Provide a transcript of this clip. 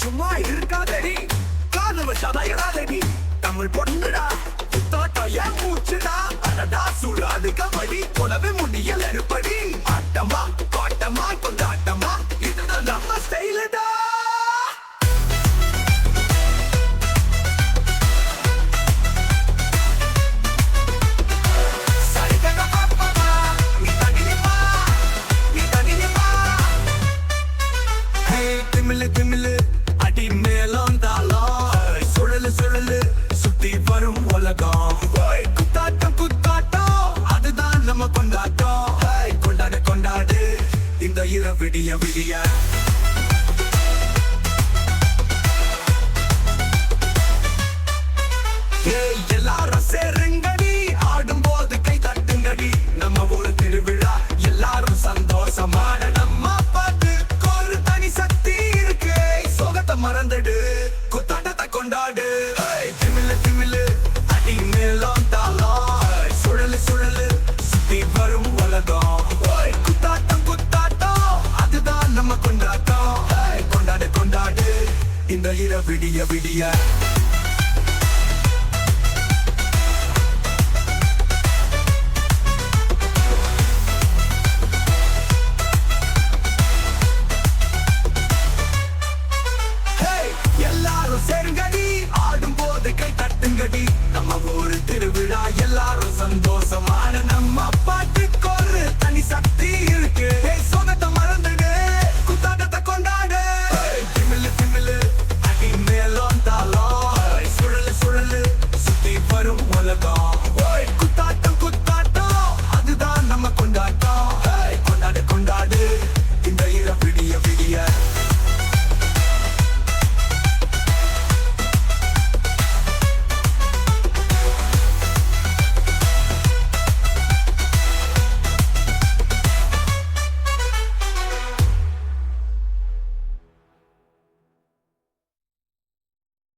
சும்மா இருக்காதடி. காதவ சதையடாதடி தமிழ் பொண்ணுடா தோட்டம் என் மூச்சுடா. அடடா சுடாது கபடி புலவே முடியல் அறுப்படி ஆட்டமா பாட்டமா கொண்டாட்டமா. இதுதான் நம்ம ஸ்டைலுடா. சரிகக பாப்பமா திமிலு திமிலு. சுழலு சுத்தி வரும் உலகம். குத்தாட்டம் குத்தாட்டம் அதுதான் நம்ம கொண்டாட்டம். கொண்டாட கொண்டாடு இந்த இர விடிய விடிய. எல்லாரும் சேருங்கடி ஆடும்போது கை தட்டுங்கடி. நம்ம ஊர் திருவிழா எல்லாரும் சந்தோஷமான நம்ம பாட்டு ஒரு தனி சக்தி இருக்கு. சோகத்தை மறந்துடு குத்தாட்டத்தை கொண்டாடு. நம்ம கொண்டாட்டம். ஏய், கொண்டாடு கொண்டாடு. இந்த இர விடிய விடிய. சேருங்கடி. ஆடும் போது கை தட்டுங்கடி. நம்ம ஊரு திருவிழா எல்லாரும் சந்தோஷமான நம்ம